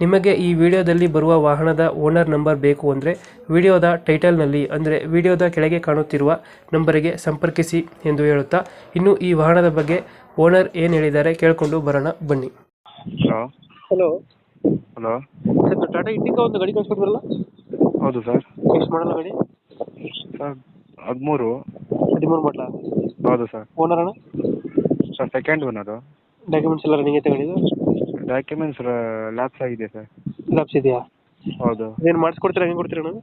ನಿಮಗೆ ಈ ವಿಡಿಯೋದಲ್ಲಿ ಬರುವ ವಾಹನದ ಓನರ್ ನಂಬರ್ ಬೇಕು ಅಂದರೆ ವಿಡಿಯೋದ ಟೈಟಲ್ನಲ್ಲಿ ಅಂದರೆ ವಿಡಿಯೋದ ಕೆಳಗೆ ಕಾಣುತ್ತಿರುವ ನಂಬರಿಗೆ ಸಂಪರ್ಕಿಸಿ ಎಂದು ಹೇಳುತ್ತಾ ಇನ್ನು ಈ ವಾಹನದ ಬಗ್ಗೆ ಓನರ್ ಏನು ಹೇಳಿದ್ದಾರೆ ಕೇಳಿಕೊಂಡು ಬರೋಣ ಬನ್ನಿ. Hello. Hello. Hello. Sir Tata Indica ಒಂದು ಗಾಡಿ ಕಳಿಸ್ಕೊಡ್ಬರಲ್ಲ ಹೌದು ಸರ್. ಎಷ್ಟು ಮಾಡಲ್ಲ ಗಾಡಿ? ಸರ್ ಹದಿಮೂರು. ಹದಿಮೂರು ಮಾಡಲ? ಹೌದು ಸರ್. ಓನರ್ ಅಣ್ಣ? ಸರ್ ಸೆಕೆಂಡ್ ಓನರು ಡಾಕ್ಯುಮೆಂಟ್ಸ್ ಎಲ್ಲ ರನ್ನಿಂಗ್ ತಗೊಂಡಿದ್ದು ಡಾಕ್ಯುಮೆಂಟ್ಸ್ ಲ್ಯಾಪ್ಸ್ ಆಗಿದೆ ಸರ್ ಲ್ಯಾಪ್ಸ್ ಇದೆಯಾ? ಹೌದು. ಏನು ಮಾಡಿಸ್ಕೊಡ್ತೀರಾ ಹೆಂಗೆ ಕೊಡ್ತೀರಾ ಅಣ್ಣ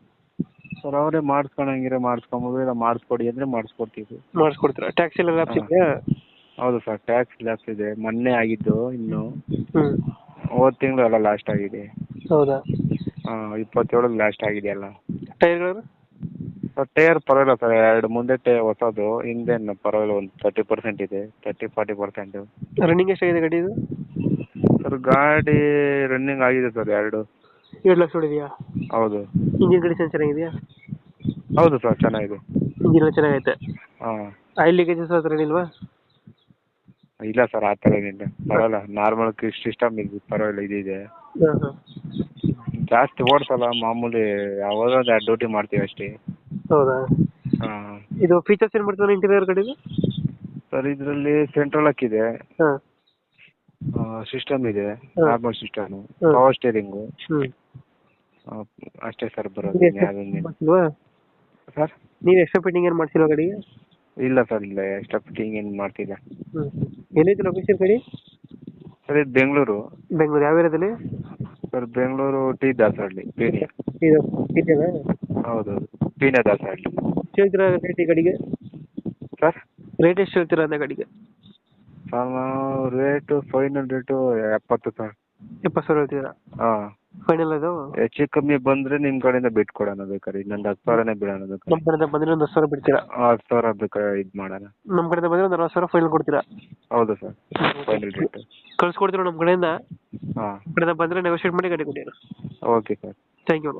ಸರ್ ಅವರೇ ಮಾಡಿಸ್ಕೊಳಂಗಿದ್ರೆ ಮಾಡಿಸ್ಕೊಬೋದು ಇಲ್ಲ ಮಾಡಿಸ್ಕೊಡಿ ಅಂದರೆ ಮಾಡಿಸ್ಕೊಡ್ತೀವಿ. ಮಾಡಿಸ್ಕೊಡ್ತೀರಾ? ಟ್ಯಾಕ್ಸಿ ಎಲ್ಲ ಲ್ಯಾಪ್ಸ್ ಹಾ. ಇದೆಯಾ? ಹೌದು ಸರ್ ಟ್ಯಾಕ್ಸ್ ಲ್ಯಾಪ್ಸ್ ಇದೆ. ಮೊನ್ನೆ ಆಗಿದ್ದು ಇನ್ನು. ಹ್ಞೂ ಹೋದ ತಿಂಗಳು ಎಲ್ಲ ಲಾಸ್ಟ್ ಆಗಿದೆ. ಹೌದಾ? ಹಾಂ ಇಪ್ಪತ್ತೇಳಕ್ಕೆ ಲಾಸ್ಟ್ ಆಗಿದೆ ಎಲ್ಲ. ಟೈರ್ಗಳು? ಸರ್ ಟೈರ್ ಪರವಾಗಿಲ್ಲ ಸರ್ ಎರಡು ಮುಂದೆ ಟೇ ಹೊಸದು ಹಿಂದೆ ಪರವಾಗಿಲ್ಲ ಒಂದು ತರ್ಟಿ ಪರ್ಸೆಂಟ್ ಇದೆ. ತರ್ಟಿ ಫಾರ್ಟಿ ಪರ್ಸೆಂಟು ರನ್ನಿಂಗ್ ಎಷ್ಟಾಗಿದೆ ಗಾಡಿ ಇದು? ಸರ್ ಗಾಡಿ ರನ್ನಿಂಗ್ ಆಗಿದೆ ಸರ್ ಎರಡು. ಎರಡು ಲಕ್ಷ ಹೊಡಿದೆಯಾ? ಹೌದು. ಇಂಜಿನ್ ಕಂಡೀಷನ್ ಚೆನ್ನಾಗಿದೆಯಾ? ಹೌದು ಸರ್ ಚೆನ್ನಾಗಿದೆ. ಇಂಜಿನ್ ಎಲ್ಲ ಚೆನ್ನಾಗೈತೆ. ಹಾಂ. ಆಯಿಲ್ ಲೀಕೇಜಸ್ ಹತ್ರ ಏನಿಲ್ವಾ? ಇಲ್ಲ ಸರ್ ಆ ಥರ ಏನಿಲ್ಲ. ಪರವಾಗಿಲ್ಲ. ನಾರ್ಮಲ್ ಸಿಸ್ಟಮ್ ಇದೆ ಪರವಾಗಿಲ್ಲ ಇದಿದೆ ಹಾಂ ಹಾಂ. ಜಾಸ್ತಿ ಓಡಿಸಲ್ಲ ಮಾಮೂಲಿ ಯಾವಾಗ ಡ್ಯೂಟಿ ಮಾಡ್ತೀವಿ ಅಷ್ಟೇ. ಹೌದಾ? ಹಾಂ. ಇದು ಫೀಚರ್ಸ್ ಏನು ಬರ್ತದೆ ಇಂಟೀರಿಯರ್ ಕಡೆದು? ಸರ್ ಇದರಲ್ಲಿ ಸೆಂಟ್ರಲ್ ಲಾಕ್ ಇದೆ. ಹಾಂ. ಸಿಸ್ಟಮ್ ಇದೆ. Normal system. ಪವರ್ ಸ್ಟೇರಿಂಗು ಹ್ಞೂ ಅಷ್ಟೇ ಸರ್ ಬರೋದು ಸರ್ ನೀವು. ಎಕ್ಸ್ಟ್ರಾ ಫಿಟ್ಟಿಂಗ್ ಏನು ಮಾಡ್ತೀರ ಗಾಡಿಗೆ ಇಲ್ಲ ಸರ್ ಇಲ್ಲ ಎಕ್ಸ್ಟ್ರಾ ಫಿಟ್ಟಿಂಗ್ ಏನು ಮಾಡ್ತಿಲ್ಲ. ಹ್ಞೂ ಎಲ್ಲೈತೆ ಲೊಕೇಶನ್ ಗಾಡಿ? ಸರ್ ಇದು ಬೆಂಗಳೂರು. ಬೆಂಗಳೂರು ಯಾವ ಏರಿಯಾದಲ್ಲಿ? Sir Bengaluru T Dasahalli Peenya. ಇದು ಇದೆಯಾ ಹೌದು ಪೀಣ್ಯ ದಾಸಹಳ್ಳಿ. ಎಷ್ಟು ಹೇಳ್ತೀರಾ ರೇಟ್ ಈ ಗಾಡಿಗೆ? ಸರ್ ರೇಟ್ ಎಷ್ಟು ಹೇಳ್ತೀರಾ ಅಂದ ಗಾಡಿಗೆ? ಸರ್ ನಾವು ರೇಟು ಫೈನಲ್ ರೇಟ್ ಎಪ್ಪತ್ತು ಸರ್. ಇಪ್ಪತ್ತು ಸಾವಿರ ಹೇಳ್ತೀರಾ? ಹಾಂ. ಫೈನಲ್ ಅದು? ಹೆಚ್ಚು ಕಮ್ಮಿ ಬಂದ್ರೆ ನಿಮ್ಮ ಕಡೆಯಿಂದ ಬಿಟ್ಟು ಕೊಡೋಣ ಬೇಕಾದ್ರೆ. ಇನ್ನೊಂದು ಹತ್ತು ಸಾವಿರನೇ ಬಿಡೋಣ ಬೇಕಾದ್ರೆ. ನಮ್ಮ ಕಡೆಯಿಂದ ಬಂದರೆ ಒಂದು ಹತ್ತು ಸಾವಿರ ಬಿಡ್ತೀರಾ? ಹತ್ತು ಸಾವಿರ ಬೇಕಾದ್ರೆ ಇದು ಮಾಡೋಣ. ನಮ್ಮ ಕಡೆಯಿಂದ ಬಂದ್ರೆ ಒಂದು ಅರವತ್ತು ಸಾವಿರ ಫೈನಲ್ ಕೊಡ್ತೀರಾ? ಹೌದು ಸರ್. ಫೈನಲ್ ರೇಟು ಕಳ್ಸ್ಕೊಡ್ತೀರಾ ನಮ್ಮ ಕಡೆಯಿಂದ? ಹಾಂ. ನಮ್ಮ ಕಡೆಯಿಂದ ಬಂದರೆ ನೆಗೋಷಿಯೇಟ್ ಮಾಡಿ ಗಾಡಿ ಕೊಡಿ ಓಕೆ ಸರ್. Thank you